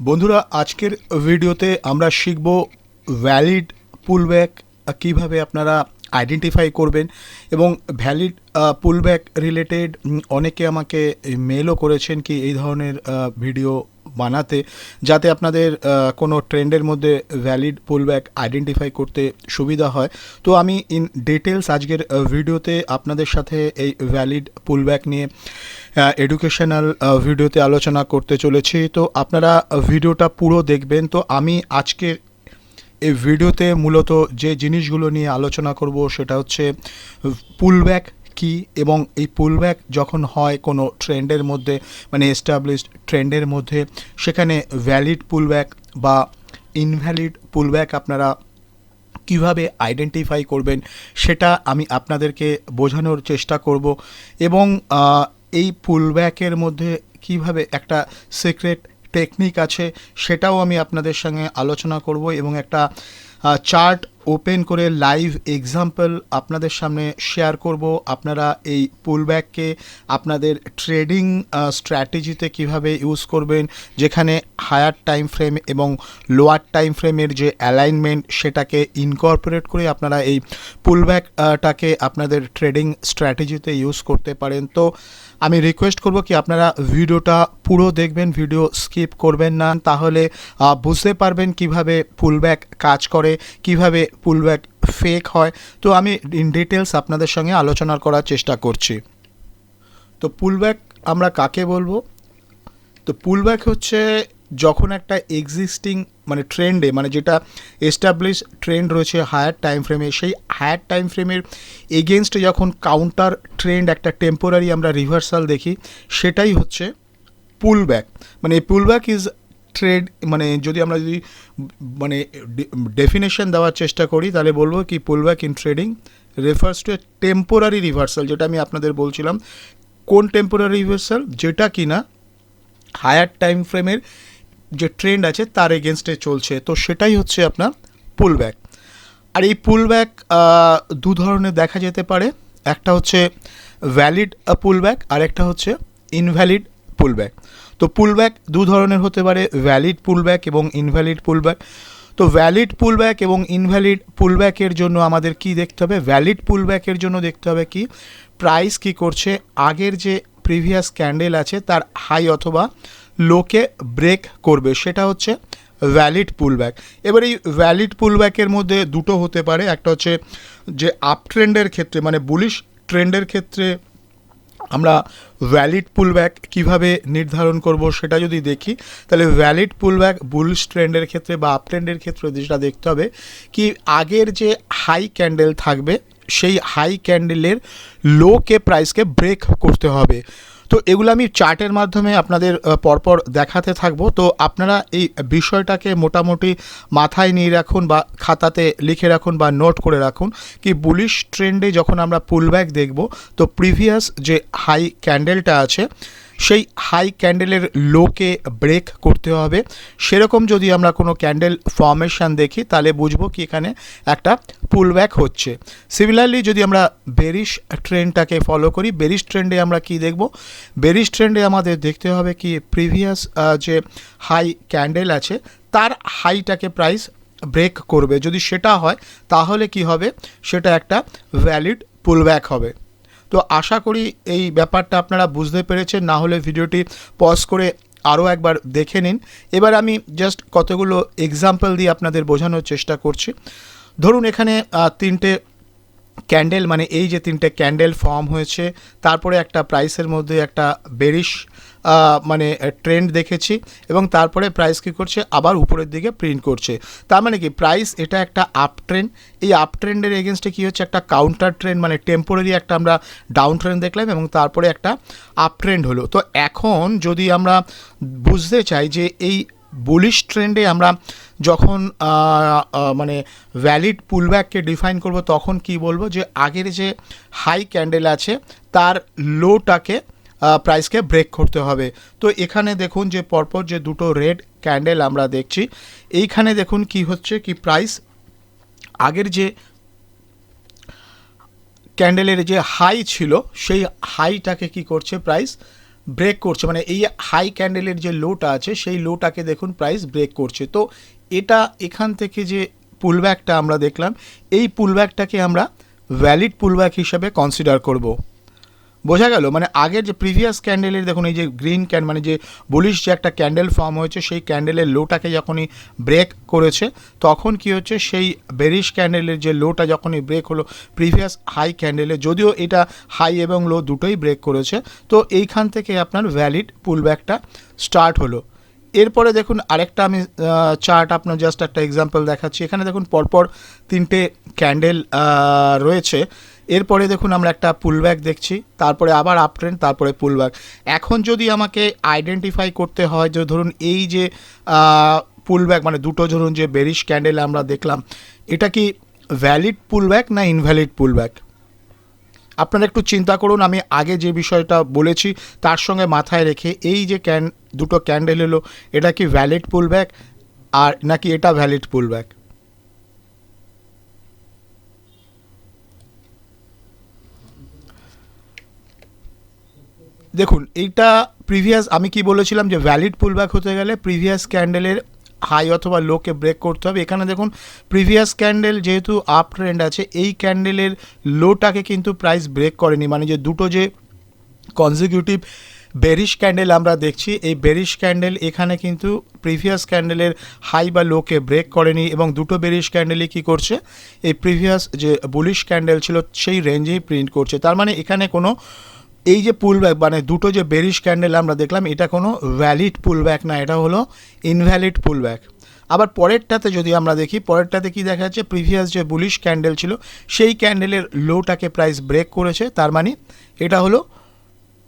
বন্ধুরা, আজকের ভিডিওতে আমরা শিখব ভ্যালিড পুলব্যাক কীভাবে আপনারা আইডেন্টিফাই করবেন এবং ভ্যালিড পুলব্যাক রিলেটেড অনেকে আমাকে মেলও করেছেন কি এই ধরনের ভিডিও বানাতে, যাতে আপনাদের কোনো ট্রেন্ডের মধ্যে ভ্যালিড পুলব্যাক আইডেন্টিফাই করতে সুবিধা হয়। তো আমি ইন ডিটেলস আজকের ভিডিওতে আপনাদের সাথে এই ভ্যালিড পুলব্যাক নিয়ে এডুকেশনাল ভিডিওতে আলোচনা করতে চলেছি। তো আপনারা ভিডিওটা পুরো দেখবেন। তো আমি আজকের এই ভিডিওতে মূলত যে জিনিসগুলো নিয়ে আলোচনা করব সেটা হচ্ছে পুলব্যাক কি এবং এই পুলব্যাক যখন হয় কোনো ট্রেন্ডের মধ্যে মানে এস্টাবলিশড ট্রেন্ডের মধ্যে, সেখানে ভ্যালিড পুলব্যাক বা ইনভ্যালিড পুলব্যাক আপনারা কীভাবে আইডেন্টিফাই করবেন সেটা আমি আপনাদেরকে বোঝানোর চেষ্টা করব এবং এই পুলব্যাকের মধ্যে কীভাবে একটা সিক্রেট টেকনিক আছে সেটাও আমি আপনাদের সঙ্গে আলোচনা করব এবং একটা চার্ট ওপেন করে লাইভ এক্সাম্পল আপনাদের সামনে শেয়ার করব। আপনারা এই পুল পুলব্যাককে আপনাদের ট্রেডিং স্ট্র্যাটেজিতে কীভাবে ইউজ করবেন, যেখানে হায়ার টাইম ফ্রেম এবং লোয়ার টাইম ফ্রেমের যে অ্যালাইনমেন্ট সেটাকে ইনকর্পোরেট করে আপনারা এই পুল পুলব্যাকটাকে আপনাদের ট্রেডিং স্ট্র্যাটেজিতে ইউজ করতে পারেন। তো আমি রিকোয়েস্ট করব কি আপনারা ভিডিওটা পুরো দেখবেন ভিডিও স্কিপ করবেন না। তাহলে বুঝতে পারবেন কীভাবে পুলব্যাক কাজ করে, কীভাবে পুলব্যাক ফেক হয়। তো আমি ইন ডিটেলস আপনাদের সঙ্গে আলোচনা করার চেষ্টা করছি। তো পুলব্যাক আমরা কাকে বলব? তো পুলব্যাক হচ্ছে যখন একটা এক্সিস্টিং মানে ট্রেন্ডে মানে যেটা এস্টাবলিশ ট্রেন্ড রয়েছে হায়ার টাইম ফ্রেমে সেই হায়ার টাইম ফ্রেমের এগেনস্টে যখন কাউন্টার ট্রেন্ড একটা টেম্পোরারি আমরা রিভার্সাল দেখি, সেটাই হচ্ছে পুলব্যাক মানে এই পুলব্যাক ইজ ট্রেড মানে যদি আমরা যদি মানে ডেফিনেশন দেওয়ার চেষ্টা করি, তাহলে বলব কি pullback in trading refers to a temporary reversal যেটা আমি আপনাদের বলছিলাম। কোন টেম্পোরারি রিভার্সাল যেটা কি না হায়ার টাইম ফ্রেমের যে ট্রেন্ড আছে, তার এগেনস্টে চলছে। তো সেটাই হচ্ছে আপনার পুলব্যাক আর এই পুল ব্যাক দু ধরনের দেখা যেতে পারে। একটা হচ্ছে ভ্যালিড পুল ব্যাক আর একটা হচ্ছে ইনভ্যালিড পুলব্যাক তো পুলব্যাক দু ধরনের হতে পারে ভ্যালিড পুলব্যাক এবং ইনভ্যালিড পুলব্যাক তো ভ্যালিড পুলব্যাক এবং ইনভ্যালিড পুলব্যাকের জন্য আমাদের কি দেখতে হবে? ভ্যালিড পুলব্যাকের জন্য দেখতে হবে কি? প্রাইস কি করছে? আগের যে প্রিভিয়াস ক্যান্ডেল আছে, তার হাই অথবা লোকে ব্রেক করবে। সেটা হচ্ছে ভ্যালিড পুলব্যাক এবার এই ভ্যালিড পুলব্যাকের মধ্যে দুটো হতে পারে। একটা হচ্ছে যে আপ ট্রেন্ডের ক্ষেত্রে মানে বুলিশ ট্রেন্ডের ক্ষেত্রে আমরা ভ্যালিড পুলব্যাক কীভাবে নির্ধারণ করব সেটা যদি দেখি, তাহলে ভ্যালিড পুলব্যাক বুলিশ ট্রেন্ডের ক্ষেত্রে বা আপ ট্রেন্ডের ক্ষেত্রে যেটা দেখতে হবে কি আগের যে হাই ক্যান্ডেল থাকবে, সেই হাই ক্যান্ডেলের লোকে প্রাইসকে ব্রেক করতে হবে। তো এগুলো আমি চার্টের মাধ্যমে আপনাদের পরপর দেখাতে থাকব। তো আপনারা এই বিষয়টাকে মোটামুটি মাথায় নিয়ে রাখুন বা খাতাতে লিখে রাখুন বা নোট করে রাখুন কি বুলিশ ট্রেন্ডে যখন আমরা পুলব্যাক দেখব, তো প্রিভিয়াস যে হাই ক্যান্ডেলটা আছে সেই হাই ক্যান্ডেলের লোকে ব্রেক করতে হবে। সেরকম যদি আমরা কোনো ক্যান্ডেল ফর্মেশন দেখি, তাহলে বুঝব কি এখানে একটা পুলব্যাক হচ্ছে। সিমিলারলি যদি আমরা বেরিশ ট্রেন্ডটাকে ফলো করি বেরিশ ট্রেন্ডে আমরা কি দেখব? বেরিশ ট্রেন্ডে আমাদের দেখতে হবে কি প্রিভিয়াস যে হাই ক্যান্ডেল আছে, তার হাইটাকে প্রাইস ব্রেক করবে। যদি সেটা হয়, তাহলে কি হবে? সেটা একটা ভ্যালিড পুলব্যাক হবে। তো আশা করি এই ব্যাপারটা আপনারা বুঝতে পেরেছেন, না হলে ভিডিওটি পজ করে আরও একবার দেখে নিন। এবার আমি জাস্ট কতগুলো এক্সাম্পল দিয়ে আপনাদের বোঝানোর চেষ্টা করছি। ধরুন এখানে তিনটে ক্যান্ডেল মানে এই যে তিনটে ক্যান্ডেল ফর্ম হয়েছে, তারপরে একটা প্রাইসের মধ্যে একটা বেরিশ মানে ট্রেন্ড দেখেছি এবং তারপরে প্রাইস কী করছে? আবার উপরের দিকে প্রিন্ট করছে। তার মানে কি? প্রাইস এটা একটা আপ ট্রেন্ড এই আপ ট্রেন্ডের এগেনস্টে কী হচ্ছে? একটা কাউন্টার ট্রেন্ড মানে টেম্পোরারি একটা আমরা ডাউন ট্রেন্ড দেখলাম এবং তারপরে একটা আপ ট্রেন্ড হলো। তো এখন যদি আমরা বুঝতে চাই যে এই বুলিশ ট্রেন্ডে আমরা যখন মানে ভ্যালিড পুলব্যাককে ডিফাইন করব, তখন কি বলব? যে আগের যে হাই ক্যান্ডেল আছে, তার লোটাকে প্রাইসকে ব্রেক করতে হবে। তো এখানে দেখুন যে পরপর যে দুটো রেড ক্যান্ডেল আমরা দেখছি, এইখানে দেখুন কি হচ্ছে, কি প্রাইস আগের যে ক্যান্ডেলের যে হাই ছিল, সেই হাইটাকে কি করছে প্রাইস ব্রেক করছে। মানে এই হাই ক্যান্ডেলের যে লোটা আছে, সেই লোটাকে দেখুন প্রাইস ব্রেক করছে। তো এটা এখান থেকে যে পুলব্যাকটা আমরা দেখলাম, এই পুলব্যাকটাকে আমরা ভ্যালিড পুলব্যাক হিসাবে কনসিডার করব। বোঝা গেল? মানে আগের যে প্রিভিয়াস ক্যান্ডেলের দেখুন, এই যে গ্রিন ক্যান মানে যে বুলিশ যে একটা ক্যান্ডেল ফর্ম হয়েছে, সেই ক্যান্ডেলের লোটাকে যখনই ব্রেক করেছে, তখন কি হচ্ছে? সেই বেরিশ ক্যান্ডেলের যে লোটা যখনই ব্রেক হলো প্রিভিয়াস হাই ক্যান্ডেলে যদিও এটা হাই এবং লো দুটোই ব্রেক করেছে, তো এইখান থেকে আপনার ভ্যালিড পুলব্যাকটা স্টার্ট হলো। এরপরে দেখুন, আরেকটা আমি চার্ট আপনার জাস্ট একটা এক্সাম্পল দেখাচ্ছি। এখানে দেখুন, পরপর তিনটে ক্যান্ডেল রয়েছে। এরপরে দেখুন আমরা একটা পুলব্যাক দেখছি, তারপরে আবার আপ তারপরে পুলব্যাক এখন যদি আমাকে আইডেন্টিফাই করতে হয়, যে ধরুন এই যে পুলব্যাক মানে দুটো ধরুন যে বেরিশ ক্যান্ডেল আমরা দেখলাম, এটা কি ভ্যালিড পুলব্যাক না ইনভ্যালিড পুলব্যাক আপনারা একটু চিন্তা করুন, আমি আগে যে বিষয়টা বলেছি, তার সঙ্গে মাথায় রেখে এই যে ক্যান দুটো ক্যান্ডেল এলো, এটা কি ভ্যালিড পুলব্যাক আর নাকি এটা ভ্যালিড পুলব্যাক দেখুন, এইটা প্রিভিয়াস আমি কি বলেছিলাম যে ভ্যালিড পুলব্যাক হতে গেলে প্রিভিয়াস ক্যান্ডেলের হাই অথবা লোকে ব্রেক করতে হবে। এখানে দেখুন প্রিভিয়াস ক্যান্ডেল যেহেতু আপ ট্রেন্ড আছে, এই ক্যান্ডেলের লোটাকে কিন্তু প্রাইস ব্রেক করেনি। মানে যে দুটো যে কনজিকিউটিভ বেরিশ ক্যান্ডেল আমরা দেখছি, এই বেরিশ ক্যান্ডেল এখানে কিন্তু প্রিভিয়াস ক্যান্ডেলের হাই বা লোকে ব্রেক করেনি এবং দুটো বেরিশ ক্যান্ডেলই কী করছে, এই প্রিভিয়াস যে বুলিশ ক্যান্ডেল ছিল, সেই রেঞ্জেই প্রিন্ট করছে। তার মানে এখানে কোনো এই যে পুলব্যাক মানে দুটো যে বেরিশ ক্যান্ডেল আমরা দেখলাম, এটা কোনো ভ্যালিড পুলব্যাক না, এটা হলো ইনভ্যালিড পুলব্যাক আবার পরেরটাতে যদি আমরা দেখি, পরেরটাতে কি দেখা যাচ্ছে প্রিভিয়াস যে বুলিশ ক্যান্ডেল ছিল, সেই ক্যান্ডেলের লোটাকে প্রাইস ব্রেক করেছে, তার মানে এটা হলো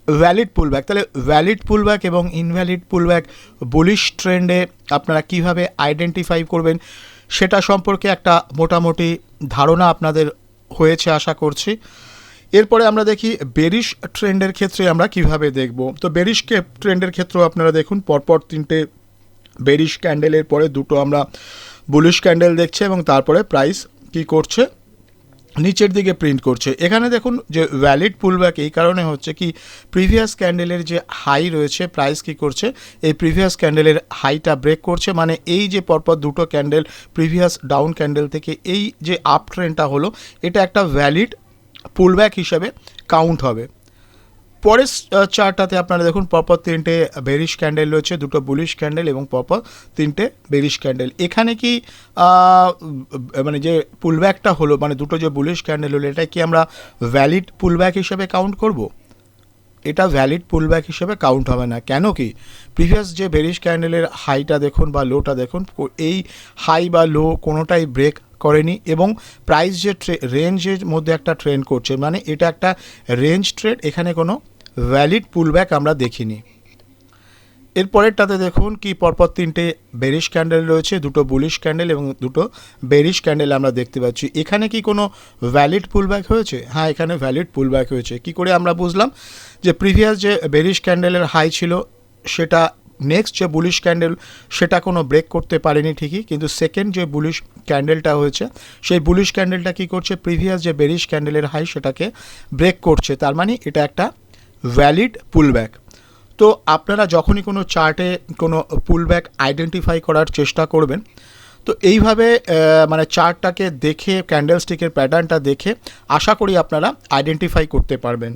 ভ্যালিড পুলব্যাক তাহলে ভ্যালিড পুলব্যাক এবং ইনভ্যালিড পুলব্যাক বুলিশ ট্রেন্ডে আপনারা কীভাবে আইডেন্টিফাই করবেন, সেটা সম্পর্কে একটা মোটামুটি ধারণা আপনাদের হয়েছে, আশা করছি। এরপরে আমরা দেখি বেরিশ ট্রেন্ডের ক্ষেত্রে আমরা কীভাবে দেখব। তো বেরিশ ট্রেন্ডের ক্ষেত্রেও আপনারা দেখুন, পরপর তিনটে বেরিশ ক্যান্ডেলের পরে দুটো আমরা বুলিশ ক্যান্ডেল দেখছি এবং তারপরে প্রাইস কি করছে? নিচের দিকে প্রিন্ট করছে। এখানে দেখুন যে ভ্যালিড পুলব্যাক, এই কারণে হচ্ছে কি প্রিভিয়াস ক্যান্ডেলের যে হাই রয়েছে, প্রাইস কি করছে? এই প্রিভিয়াস ক্যান্ডেলের হাইটা ব্রেক করছে মানে এই যে পরপর দুটো ক্যান্ডেল, প্রিভিয়াস ডাউন ক্যান্ডেল থেকে এই যে আপ ট্রেনটা হলো, এটা একটা ভ্যালিড পুলব্যাক হিসাবে কাউন্ট হবে। পরের চারটাতে আপনারা দেখুন, পরপর তিনটে বেরিশ ক্যান্ডেল রয়েছে, দুটো বুলিশ ক্যান্ডেল এবং পরপর তিনটে বেরিশ ক্যান্ডেল এখানে কি মানে যে পুলব্যাকটা হলো মানে দুটো যে বুলিশ ক্যান্ডেল হলো এটা কি আমরা ভ্যালিড পুলব্যাক হিসেবে কাউন্ট করব? এটা ভ্যালিড পুলব্যাক হিসেবে কাউন্ট হবে না। কেন কি? প্রিভিয়াস যে বেরিশ ক্যান্ডেলের হাইটা দেখুন বা লোটা দেখুন এই হাই বা লো কোনোটাই ব্রেক করেনি এবং প্রাইস যে রেঞ্জের মধ্যে একটা ট্রেন্ড করছে মানে এটা একটা রেঞ্জ ট্রেড এখানে কোনো ভ্যালিড পুলব্যাক আমরা দেখিনি। এরপরেরটাতে দেখুন কি পরপর তিনটে বেরিশ ক্যান্ডেল রয়েছে, দুটো বুলিশ ক্যান্ডেল এবং দুটো বেরিশ ক্যান্ডেল আমরা দেখতে পাচ্ছি। এখানে কি কোনো ভ্যালিড পুলব্যাক হয়েছে? হ্যাঁ এখানে ভ্যালিড পুলব্যাক হয়েছে। কি করে আমরা বুঝলাম যে প্রিভিয়াস যে বেরিশ ক্যান্ডেলের হাই ছিল, সেটা নেক্সট যে বুলিশ ক্যান্ডেল, সেটা কোনো ব্রেক করতে পারেনি ঠিকই, কিন্তু সেকেন্ড যে বুলিশ ক্যান্ডেলটা হয়েছে, সেই বুলিশ ক্যান্ডেলটা কি করছে? প্রিভিয়াস যে বেরিশ ক্যান্ডেলের হাই সেটাকে ব্রেক করছে। তার মানে এটা একটা ভ্যালিড পুলব্যাক তো আপনারা যখনই কোনো চার্টে কোনো পুলব্যাক আইডেন্টিফাই করার চেষ্টা করবেন, তো এইভাবে মানে চার্টটাকে দেখে ক্যান্ডেলস্টিকের প্যাটার্নটা দেখে আশা করি আপনারা আইডেন্টিফাই করতে পারবেন।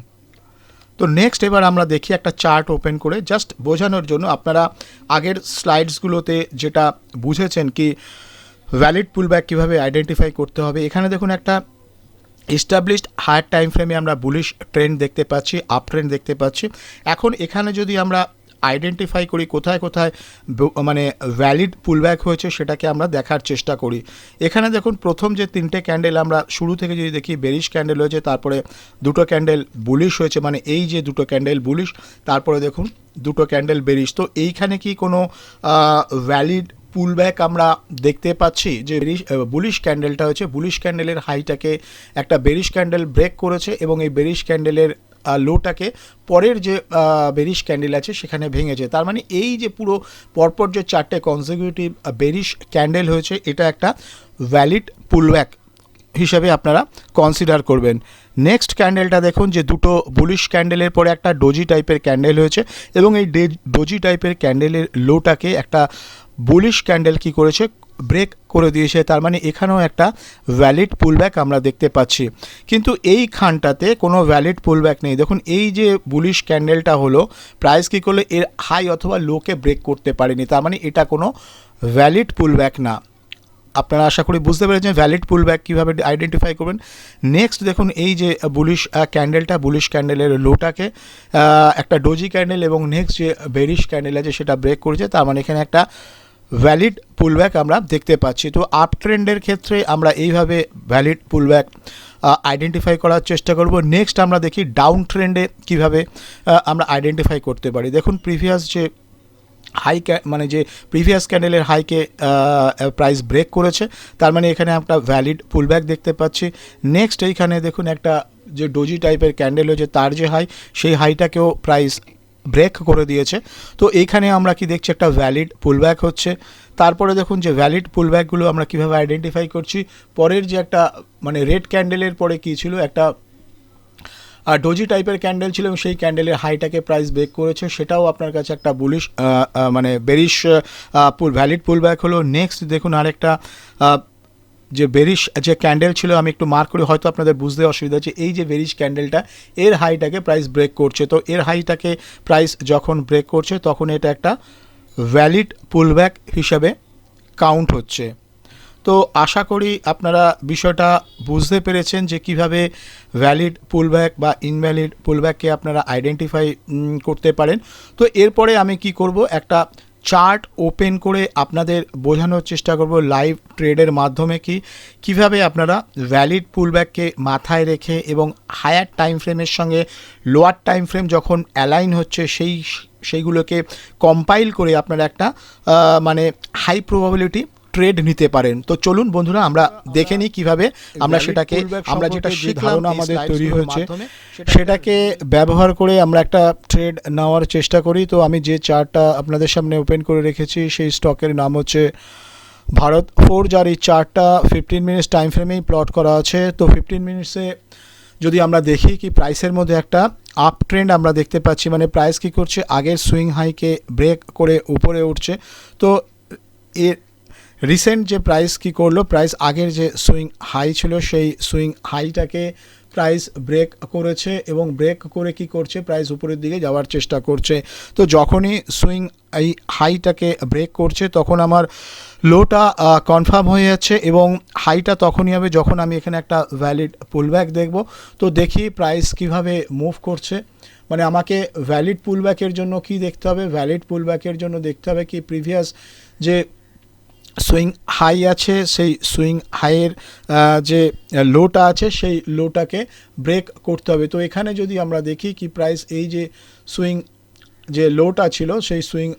তো নেক্সট এবার আমরা দেখি একটা চার্ট ওপেন করে জাস্ট বোঝানোর জন্য আপনারা আগের স্লাইডসগুলোতে যেটা বুঝেছেন কি ভ্যালিড পুলব্যাক কীভাবে আইডেন্টিফাই করতে হবে, এখানে দেখুন একটা এস্টাবলিশড হায়ার টাইম ফ্রেমে আমরা বুলিশ ট্রেন্ড দেখতে পাচ্ছি আপ ট্রেন্ড দেখতে পাচ্ছি। এখন এখানে যদি আমরা আইডেন্টিফাই করি কোথায় কোথায় মানে ভ্যালিড পুলব্যাক হয়েছে, সেটাকে আমরা দেখার চেষ্টা করি। এখানে দেখুন, প্রথম যে তিনটে ক্যান্ডেল আমরা শুরু থেকে যদি দেখি বেরিশ ক্যান্ডেল হয়েছে, তারপরে দুটো ক্যান্ডেল বুলিশ হয়েছে মানে এই যে দুটো ক্যান্ডেল বুলিশ তারপরে দেখুন, দুটো ক্যান্ডেল বেরিশ তো এইখানে কি কোনো ভ্যালিড পুলব্যাক আমরা দেখতে পাচ্ছি যে বুলিশ ক্যান্ডেলটা হয়েছে। বুলিশ ক্যান্ডেলের হাইটাকে একটা বেরিশ ক্যান্ডেল ব্রেক করেছে এবং এই বেরিশ ক্যান্ডেলের লোটাকে পরের যে বেরিশ ক্যান্ডেল আছে সেখানে ভেঙেছে। তার মানে এই যে পুরো পরপর যে চারটে কনজিকিউটিভ বেরিশ ক্যান্ডেল হয়েছে, এটা একটা ভ্যালিড পুলব্যাক হিসাবে আপনারা কনসিডার করবেন। নেক্সট ক্যান্ডেলটা দেখুন যে দুটো বুলিশ ক্যান্ডেলের পরে একটা ডোজি টাইপের ক্যান্ডেল হয়েছে এবং এই ডোজি টাইপের ক্যান্ডেলের লোটাকে একটা বুলিশ ক্যান্ডেল কি করেছে? ব্রেক করে দিয়েছে। তার মানে এখানেও একটা ভ্যালিড পুলব্যাক আমরা দেখতে পাচ্ছি। কিন্তু এই খানটাতে কোনো ভ্যালিড পুলব্যাক নেই। দেখুন, এই যে বুলিশ ক্যান্ডেলটা হলো প্রাইস কী করলে এর হাই অথবা লোকে ব্রেক করতে পারেনি? তার মানে এটা কোনো ভ্যালিড পুলব্যাক না। আপনারা আশা করি বুঝতে পেরেছেন ভ্যালিড পুলব্যাক কীভাবে আইডেন্টিফাই করবেন। নেক্সট দেখুন, এই যে বুলিশ ক্যান্ডেলটা বুলিশ ক্যান্ডেলের লোটাকে একটা ডোজি ক্যান্ডেল এবং নেক্সট যে বেরিশ ক্যান্ডেল আছে সেটা ব্রেক করেছে। তার মানে এখানে একটা ভ্যালিড পুলব্যাক আমরা দেখতে পাচ্ছি। তো আপ ট্রেন্ডের ক্ষেত্রে আমরা এইভাবে ভ্যালিড পুলব্যাক আইডেন্টিফাই করার চেষ্টা করব। নেক্সট আমরা দেখি ডাউন ট্রেন্ডে কীভাবে আমরা আইডেন্টিফাই করতে পারি। দেখুন প্রিভিয়াস যে হাই মানে যে প্রিভিয়াস ক্যান্ডেলের হাইকে প্রাইস ব্রেক করেছে, তার মানে এখানে একটা ভ্যালিড পুলব্যাক দেখতে পাচ্ছি। নেক্সট এইখানে দেখুন একটা যে ডোজি টাইপের ক্যান্ডেল হয়েছে তার যে হাই সেই হাইটাকেও প্রাইস ব্রেক করে দিয়েছে। তো এইখানে আমরা কি দেখছি একটা ভ্যালিড পুলব্যাক হচ্ছে। তারপরে দেখুন যে ভ্যালিড পুলব্যাকগুলো আমরা কীভাবে আইডেন্টিফাই করছি। পরের যে একটা মানে রেড ক্যান্ডেলের পরে কী ছিল? একটা আর ডোজি টাইপের ক্যান্ডেল ছিল এবং সেই ক্যান্ডেলের হাইটাকে প্রাইস ব্রেক করেছে। সেটাও আপনার কাছে একটা বুলিশ মানে bearish pull valid pull back হলো। নেক্সট দেখুন আরেকটা যে বেরিশ, যে ক্যান্ডেল ছিল, আমি একটু মার্ক করি হয়তো আপনাদের বুঝতে অসুবিধা হচ্ছে, এই যে বেরিশ ক্যান্ডেলটা, এর হাইটাকে প্রাইস ব্রেক করছে। তো এর হাইটাকে প্রাইস যখন ব্রেক করছে, তখন এটা একটা ভ্যালিড পুলব্যাক হিসাবে কাউন্ট হচ্ছে। তো আশা করি আপনারা বিষয়টা বুঝতে পেরেছেন যে কীভাবে ভ্যালিড পুলব্যাক বা ইনভ্যালিড পুলব্যাককে আপনারা আইডেন্টিফাই করতে পারেন। তো এরপরে আমি কি করব? একটা চার্ট ওপেন করে আপনাদের বোঝানোর চেষ্টা করব লাইভ ট্রেডের মাধ্যমে কি, কীভাবে আপনারা ভ্যালিড পুলব্যাককে মাথায় রেখে এবং হায়ার টাইম ফ্রেমের সঙ্গে লোয়ার টাইম ফ্রেম যখন অ্যালাইন হচ্ছে সেই, সেইগুলোকে কম্পাইল করে আপনারা একটা মানে হাই প্রবাবিলিটি ট্রেড নিতে পারেন। তো চলুন বন্ধুরা আমরা দেখে নিই কীভাবে আমরা সেটাকে আমরা যেটা ধারণা আমাদের তৈরি হয়েছে সেটাকে ব্যবহার করে আমরা একটা ট্রেড নেওয়ার চেষ্টা করি। তো আমি যে চার্টটা আপনাদের সামনে ওপেন করে রেখেছি সেই স্টকের নাম হচ্ছে ভারত ফোর যার এই চার্টটা ফিফটিন মিনিটস টাইম ফ্রেমেই প্লট করা আছে। তো ফিফটিন মিনিটসে যদি আমরা দেখি কি প্রাইসের মধ্যে একটা আপ ট্রেন্ড আমরা দেখতে পাচ্ছি মানে প্রাইস কি করছে? আগের সুইং হাইকে ব্রেক করে উপরে উঠছে। তো এর রিসেন্ট যে প্রাইস কি করল প্রাইস আগের যে সুইং হাই ছিল, সেই সুইং হাইটাকে প্রাইস ব্রেক করেছে এবং ব্রেক করে কি করছে প্রাইস উপরের দিকে যাওয়ার চেষ্টা করছে। তো যখনই সুইং এই হাইটাকে ব্রেক করছে, তখন আমার লোটা কনফার্ম হয়ে যাচ্ছে এবং হাইটা তখনই হবে যখন আমি এখানে একটা ভ্যালিড পুলব্যাক দেখব। তো দেখি প্রাইস কীভাবে মুভ করছে। মানে আমাকে ভ্যালিড পুলব্যাকের জন্য কি দেখতে হবে? ভ্যালিড পুলব্যাকের জন্য দেখতে হবে কি প্রিভিয়াস যে সুইং হাই আছে, সেই সুইং হাইয়ের যে লোটা আছে, সেই লোটাকে ব্রেক করতে হবে। তো এখানে যদি আমরা দেখি কি প্রাইস এই যে সুইং যে লোটা ছিল, সেই সুইং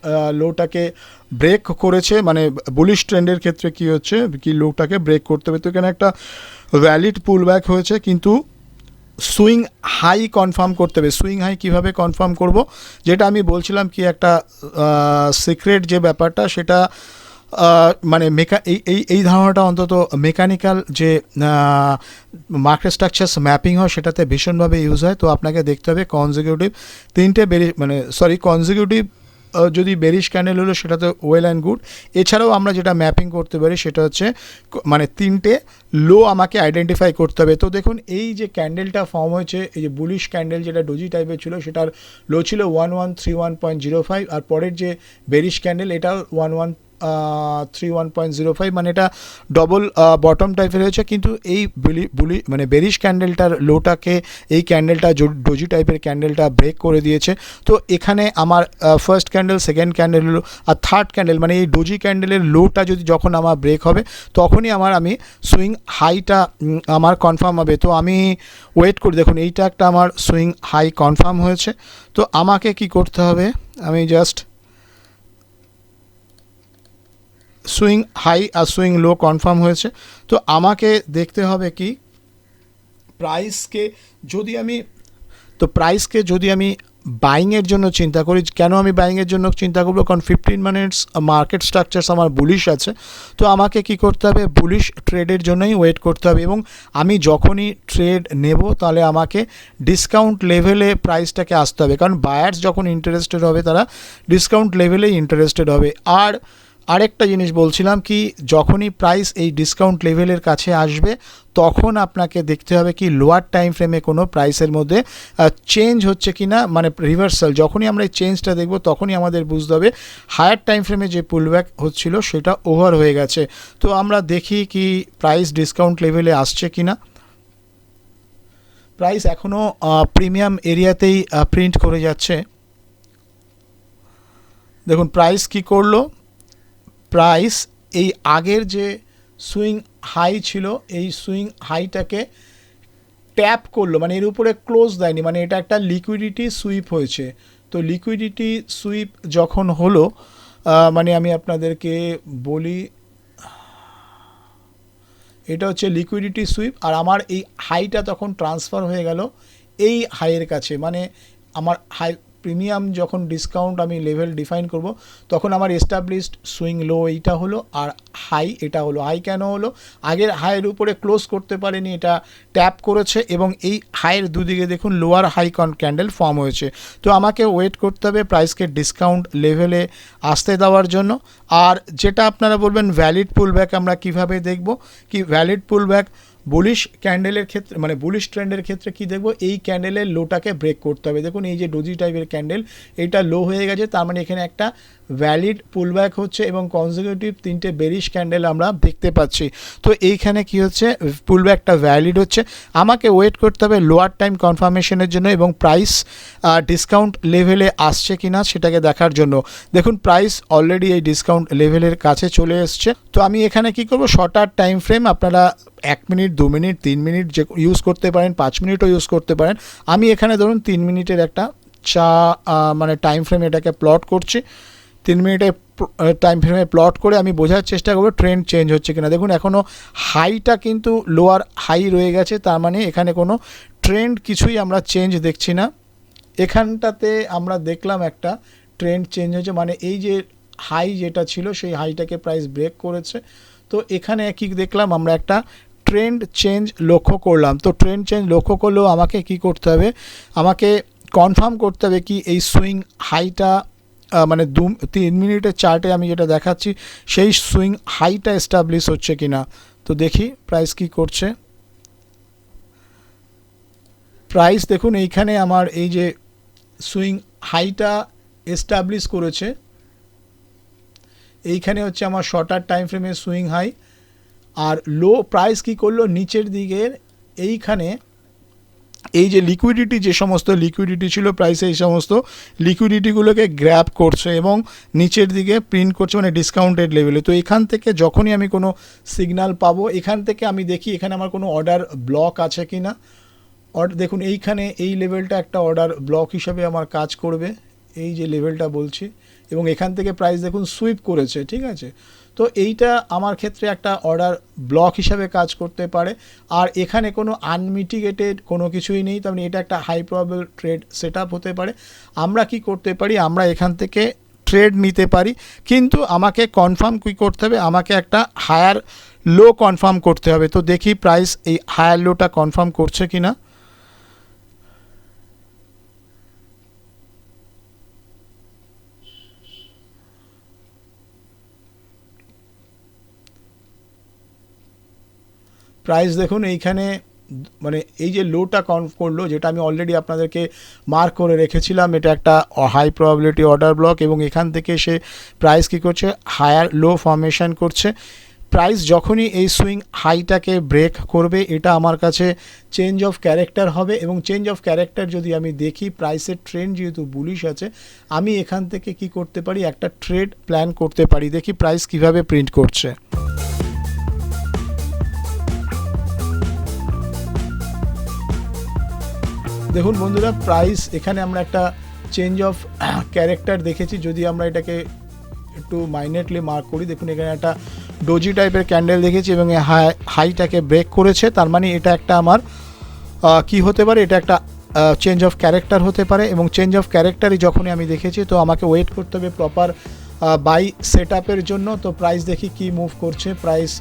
লোটাকে ব্রেক করেছে মানে বুলিশ ট্রেন্ডের ক্ষেত্রে কি হচ্ছে, কি লোটাকে ব্রেক করতে হবে। তো এখানে একটা ভ্যালিড পুল ব্যাক হয়েছে, কিন্তু সুইং হাই কনফার্ম করতে হবে। সুইং হাই কীভাবে কনফার্ম করব? যেটা আমি বলছিলাম কি একটা সিক্রেট যে ব্যাপারটা, সেটা মানে মেকা এই এই ধারণাটা অন্তত মেকানিক্যাল যে মার্কেট স্ট্রাকচার্স ম্যাপিং হয়, সেটাতে ভীষণভাবে ইউজ হয়। তো আপনাকে দেখতে হবে কনজিকিউটিভ তিনটে বেরি মানে সরি কনজিকিউটিভ যদি বেরিশ ক্যান্ডেল হলো সেটা তো ওয়েল অ্যান্ড গুড এছাড়াও আমরা যেটা ম্যাপিং করতে পারি, সেটা হচ্ছে মানে তিনটে লো আমাকে আইডেন্টিফাই করতে হবে। তো দেখুন, এই যে ক্যান্ডেলটা ফর্ম হয়েছে, এই যে বুলিশ ক্যান্ডেল যেটা ডোজি টাইপের ছিল, সেটার লো ছিল one one three one point zero five আর পরের যে বেরিশ ক্যান্ডেল এটাও one one three one point zero five মানে এটা ডবল বটম টাইপের হয়েছে। কিন্তু এই বুলি বুলি মানে বেরিশ ক্যান্ডেলটার লোটাকে এই ক্যান্ডেলটা ডোজি টাইপের ক্যান্ডেলটা ব্রেক করে দিয়েছে। তো এখানে আমার ফার্স্ট ক্যান্ডেল সেকেন্ড ক্যান্ডেল আর থার্ড ক্যান্ডেল মানে এই ডোজি ক্যান্ডেলের লোটা যদি যখন আমার ব্রেক হবে, তখনই আমার আমি সুইং হাইটা আমার কনফার্ম হবে। তো আমি ওয়েট করি, দেখুন এইটা একটা আমার সুইং হাই কনফার্ম হয়েছে। তো আমাকে কি করতে হবে? আমি জাস্ট সুইং হাই আর সুইং লো কনফার্ম হয়েছে। তো আমাকে দেখতে হবে কি, প্রাইসকে যদি আমি, তো প্রাইসকে যদি আমি বাইংয়ের জন্য চিন্তা করি, কেন আমি বাইংয়ের জন্য চিন্তা করব? কারণ ফিফটিন মিনিটস মার্কেট স্ট্রাকচার্স আমার বুলিশ আছে। তো আমাকে কি করতে হবে? বুলিশ ট্রেডের জন্যই ওয়েট করতে হবে এবং আমি যখনই ট্রেড নেব, তাহলে আমাকে ডিসকাউন্ট লেভেলে প্রাইসটাকে আসতে হবে। কারণ বায়ার্স যখন ইন্টারেস্টেড হবে, তারা ডিসকাউন্ট লেভেলেই ইন্টারেস্টেড হবে। আর আরেকটা জিনিস বলছিলাম কি, যখনই প্রাইস এই ডিসকাউন্ট লেভেলের কাছে আসবে, তখন আপনাকে দেখতে হবে কি লোয়ার টাইম ফ্রেমে কোনো প্রাইসের মধ্যে চেঞ্জ হচ্ছে কি না মানে রিভার্সাল যখনই আমরা এই চেঞ্জটা দেখব, তখনই আমাদের বুঝতে হবে হায়ার টাইম ফ্রেমে যে পুলব্যাক হচ্ছিল, সেটা ওভার হয়ে গেছে। তো আমরা দেখি কি প্রাইস ডিসকাউন্ট লেভেলে আসছে কি না প্রাইস এখনও প্রিমিয়াম এরিয়াতেই প্রিন্ট করে যাচ্ছে। দেখুন প্রাইস কি করল? প্রাইস এই আগের যে সুইং হাই ছিল, এই সুইং হাইটাকে ট্যাপ করল মানে এর উপরে ক্লোজ দেয়নি মানে এটা একটা লিকুইডিটি সুইপ হয়েছে। তো লিকুইডিটি সুইপ যখন হলো মানে আমি আপনাদেরকে বলি, এটা হচ্ছে লিকুইডিটি সুইপ আর আমার এই হাইটা তখন ট্রান্সফার হয়ে গেল এই হাইয়ের কাছে মানে আমার হাই প্রিমিয়াম যখন ডিসকাউন্ট আমি লেভেল ডিফাইন করব, তখন আমার এস্টাবলিশড সুইং লো এইটা হলো আর হাই এটা হলো। হাই কেন হলো? আগের হাইয়ের উপরে ক্লোজ করতে পারেনি, এটা ট্যাপ করেছে এবং এই হাইয়ের দুদিকে দেখুন লোয়ার হাই কন ক্যান্ডেল ফর্ম হয়েছে। তো আমাকে ওয়েট করতে হবে প্রাইসকে ডিসকাউন্ট লেভেলে আসতে দেওয়ার জন্য। আর যেটা আপনারা বলবেন ভ্যালিড পুলব্যাক আমরা কীভাবে দেখব? কি ভ্যালিড পুলব্যাক বুলিশ ক্যান্ডেলের ক্ষেত্রে মানে বুলিশ ট্রেন্ডের ক্ষেত্রে কি দেখব? এই ক্যান্ডেলের লোটাকে ব্রেক করতে হবে। দেখুন, এই যে ডোজি টাইপের ক্যান্ডেল, এটা লো হয়ে গেছে, তার মানে এখানে একটা ভ্যালিড পুলব্যাক হচ্ছে এবং কনজিকিউটিভ তিনটে বেরিশ ক্যান্ডেল আমরা দেখতে পাচ্ছি। তো এইখানে কি হচ্ছে? পুলব্যাকটা ভ্যালিড হচ্ছে। আমাকে ওয়েট করতে হবে লোয়ার টাইম কনফার্মেশনের জন্য এবং প্রাইস ডিসকাউন্ট লেভেলে আসছে কিনা সেটাকে দেখার জন্য। দেখুন প্রাইস অলরেডি এই ডিসকাউন্ট লেভেলের কাছে চলে এসছে। তো আমি এখানে কি করব? শর্টার টাইম ফ্রেম আপনারা এক মিনিট দু মিনিট তিন মিনিট যে ইউজ করতে পারেন, পাঁচ মিনিটও ইউজ করতে পারেন। আমি এখানে ধরুন তিন মিনিটের একটা চা মানে টাইম ফ্রেম এটাকে প্লট করছি। তিন মিনিটে টাইম ফ্রেমে প্লট করে আমি বোঝার চেষ্টা করব ট্রেন্ড চেঞ্জ হচ্ছে কিনা। দেখুন এখনও হাইটা কিন্তু লোয়ার হাই রয়ে গেছে, তার মানে এখানে কোনো ট্রেন্ড কিছুই আমরা চেঞ্জ দেখছি না। এখানটাতে আমরা দেখলাম একটা ট্রেন্ড চেঞ্জ হয়েছে মানে এই যে হাই যেটা ছিল, সেই হাইটাকে প্রাইস ব্রেক করেছে। তো এখানে কি দেখলাম, আমরা একটা ট্রেন্ড চেঞ্জ লক্ষ্য করলাম। তো ট্রেন্ড চেঞ্জ লক্ষ্য করলেও আমাকে কি করতে হবে? আমাকে কনফার্ম করতে হবে কি এই সুইং হাইটা মানে দু, তিন মিনিটের চার্টে আমি যেটা দেখাচ্ছি, সেই সুইং হাইটা এস্টাবলিশ হচ্ছে কি না তো দেখি প্রাইস কি করছে। প্রাইস দেখুন, এইখানে আমার এই যে সুইং হাইটা এস্টাবলিশ করেছে, এইখানে হচ্ছে আমার শর্টার টাইম ফ্রেমের সুইং হাই। আর লো প্রাইস কি করল? নিচের দিকের, এইখানে এই যে লিকুইডিটি যে সমস্ত লিকুইডিটি ছিল প্রাইসে এই সমস্ত লিকুইডিটিগুলোকে গ্র্যাপ করছে এবং নিচের দিকে প্রিন্ট করছে মানে ডিসকাউন্টেড লেভেলে তো এখান থেকে যখনই আমি কোনো সিগন্যাল পাবো, এখান থেকে আমি দেখি এখানে আমার কোনো অর্ডার ব্লক আছে কি না দেখুন, এইখানে এই লেভেলটা একটা অর্ডার ব্লক হিসাবে আমার কাজ করবে। এই যে লেভেলটা বলছি। এবং এখান থেকে প্রাইস দেখুন সুইপ করেছে, ঠিক আছে? তো এইটা আমার ক্ষেত্রে একটা অর্ডার ব্লক হিসাবে কাজ করতে পারে। আর এখানে কোনো আনমিটিগেটেড কোনো কিছুই নেই, তার মানে এটা একটা হাই প্রবেবল ট্রেড সেট হতে পারে। আমরা কি করতে পারি? আমরা এখান থেকে ট্রেড নিতে পারি। কিন্তু আমাকে কনফার্ম কী করতে হবে? আমাকে একটা হায়ার লো কনফার্ম করতে হবে। তো দেখি প্রাইস এই হায়ার লোটা কনফার্ম করছে কি না প্রাইস দেখুন, এইখানে মানে এই যে লোটা কন করল, যেটা আমি অলরেডি আপনাদেরকে মার্ক করে রেখেছিলাম, এটা একটা হাই প্রবাবিলিটি অর্ডার ব্লক এবং এখান থেকে সে প্রাইস কী করছে? হায়ার লো ফর্মেশন করছে। প্রাইস যখনই এই সুইং হাইটাকে ব্রেক করবে, এটা আমার কাছে চেঞ্জ অফ ক্যারেক্টার হবে এবং চেঞ্জ অফ ক্যারেক্টার যদি আমি দেখি প্রাইসের ট্রেন্ড যেহেতু বুলিশ আছে, আমি এখান থেকে কি করতে পারি? একটা ট্রেড প্ল্যান করতে পারি। দেখি প্রাইস কীভাবে প্রিন্ট করছে। দেখুন বন্ধুরা প্রাইস এখানে আমরা একটা চেঞ্জ অফ ক্যারেক্টার দেখেছি, যদি আমরা এটাকে একটু মাইনেটলি মার্ক করি, দেখুন এখানে একটা ডোজি টাইপের ক্যান্ডেল দেখেছি এবং হাই হাইটাকে ব্রেক করেছে, তার মানে এটা একটা আমার কি হতে পারে, এটা একটা চেঞ্জ অফ ক্যারেক্টার হতে পারে এবং চেঞ্জ অফ ক্যারেক্টারই যখনই আমি দেখেছি, তো আমাকে ওয়েট করতে হবে প্রপার বাই সেট জন্য, তো প্রাইস দেখি কি মুভ করছে প্রাইস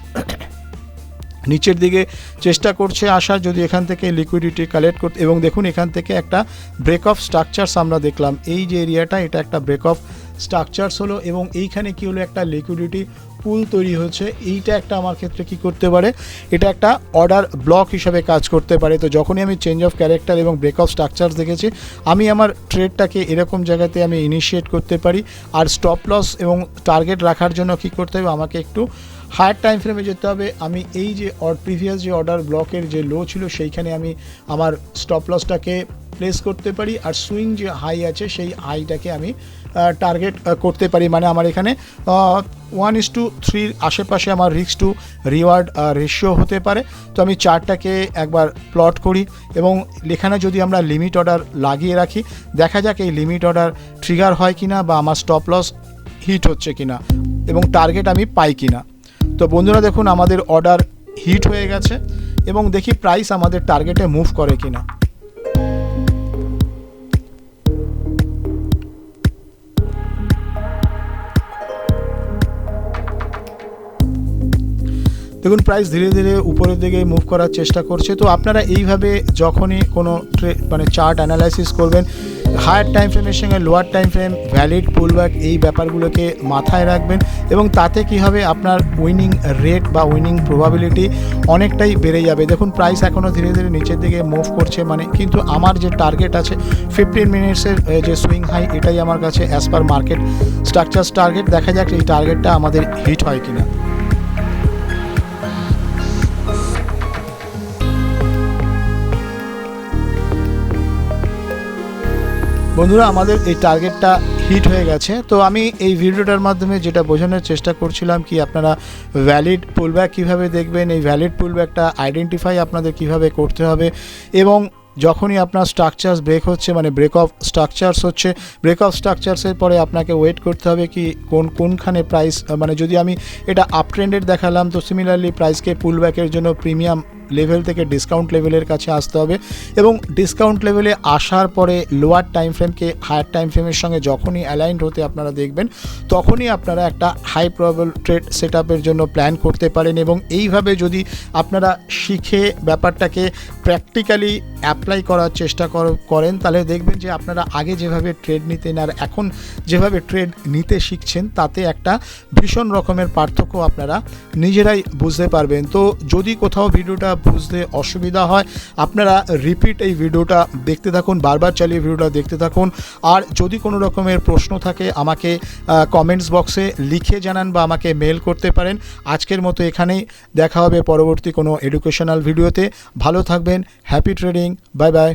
নিচের দিকে চেষ্টা করছে আসার যদি এখান থেকে লিকুইডিটি কালেক্ট করতে এবং দেখুন এখান থেকে একটা ব্রেক অফ স্ট্রাকচারস আমরা দেখলাম। এই যে এরিয়াটা এটা একটা ব্রেক অফ স্ট্রাকচারস হলো এবং এইখানে কি হলো? একটা লিকুইডিটি পুল তৈরি হচ্ছে এইটা একটা আমার ক্ষেত্রে কি করতে পারে? এটা একটা অর্ডার ব্লক হিসাবে কাজ করতে পারে। তো যখনই আমি চেঞ্জ অফ ক্যারেক্টার এবং ব্রেক অফ স্ট্রাকচার দেখেছি, আমি আমার ট্রেডটাকে এরকম জায়গাতে আমি ইনিশিয়েট করতে পারি। আর স্টপ লস এবং টার্গেট রাখার জন্য কি করতে হবে? আমাকে একটু হায়ার টাইম ফ্রেমে যেতে হবে। আমি এই যে প্রিভিয়াস যে অর্ডার ব্লকের যে লো ছিল, সেইখানে আমি আমার স্টপ লসটাকে প্লেস করতে পারি আর সুইং যে হাই আছে, সেই হাইটাকে আমি টার্গেট করতে পারি। মানে আমার এখানে ওয়ান ইস টু থ্রির আশেপাশে আমার রিক্স টু রিওয়ার্ড রেশিও হতে পারে। তো আমি চারটাকে একবার প্লট করি এবং এখানে যদি আমরা লিমিট অর্ডার লাগিয়ে রাখি, দেখা যাক এই লিমিট অর্ডার ট্রিগার হয় কিনা বা আমার স্টপ লস হিট হচ্ছে কিনা এবং টার্গেট আমি পাই কিনা। তো বন্ধুরা দেখুন, আমাদের অর্ডার হিট হয়ে গেছে এবং দেখি প্রাইস আমাদের টার্গেটে মুভ করে কিনা। দেখুন প্রাইস ধীরে ধীরে উপরের দিকে মুভ করার চেষ্টা করছে। তো আপনারা এইভাবে যখনই কোনো মানে চার্ট অ্যানালাইসিস করবেন হায়ার টাইম ফ্রেমের সঙ্গে lower time frame valid pullback এই ব্যাপারগুলোকে মাথায় রাখবেন এবং তাতে কি হবে? আপনার উইনিং রেট বা উইনিং প্রবাবিলিটি অনেকটাই বেড়ে যাবে। দেখুন প্রাইস এখনও ধীরে ধীরে নিচের দিকে মুভ করছে মানে কিন্তু আমার যে টার্গেট আছে ফিফটিন মিনিটসের যে সুইং হাই এটাই আমার কাছে as per market structure target দেখা যাক এই টার্গেটটা আমাদের হিট হয় কিনা। বন্ধুরা, আমাদের এই টার্গেটটা হিট হয়ে গেছে। তো আমি এই ভিডিওটার মাধ্যমে যেটা বোঝানোর চেষ্টা করছিলাম কি আপনারা ভ্যালিড পুলব্যাক কীভাবে দেখবেন, এই ভ্যালিড পুলব্যাকটা আইডেন্টিফাই আপনাদের কীভাবে করতে হবে এবং যখনই আপনার স্ট্রাকচার্স ব্রেক হচ্ছে মানে ব্রেক অফ স্ট্রাকচার্স হচ্ছে ব্রেক অফ স্ট্রাকচার্সের পরে আপনাকে ওয়েট করতে হবে কি কোন, কোনখানে প্রাইস মানে যদি আমি এটা আপ ট্রেন্ডের দেখালাম, তো সিমিলারলি প্রাইসকে পুলব্যাকের জন্য প্রিমিয়াম লেভেল থেকে ডিসকাউন্ট লেভেলের কাছে আসতে হবে এবং ডিসকাউন্ট লেভেলে আসার পরে লোয়ার টাইম ফ্রেমকে হায়ার টাইম ফ্রেমের সঙ্গে যখনই অ্যালাইন্ড হতে আপনারা দেখবেন, তখনই আপনারা একটা হাই প্রবেল ট্রেড সেট জন্য প্ল্যান করতে পারেন এবং এইভাবে যদি আপনারা শিখে ব্যাপারটাকে প্র্যাকটিক্যালি অ্যাপ্লাই করার চেষ্টা করেন, তাহলে দেখবেন যে আপনারা আগে যেভাবে ট্রেড নিতেন আর এখন যেভাবে ট্রেড নিতে শিখছেন, তাতে একটা ভীষণ রকমের পার্থক্য আপনারা নিজেরাই বুঝতে পারবেন। তো যদি কোথাও ভিডিওটা বুঝতে অসুবিধা হয়, আপনারা রিপিট এই ভিডিওটা দেখতে থাকুন, বারবার চালিয়ে ভিডিওটা দেখতে থাকুন। আর যদি কোনো রকমের প্রশ্ন থাকে, আমাকে কমেন্টস বক্সে লিখে জানান বা আমাকে মেল করতে পারেন। আজকের মতো এখানেই দেখা হবে পরবর্তী কোনো এডুকেশনাল ভিডিওতে ভালো থাকবেন হ্যাপি ট্রেডিং বাই বাই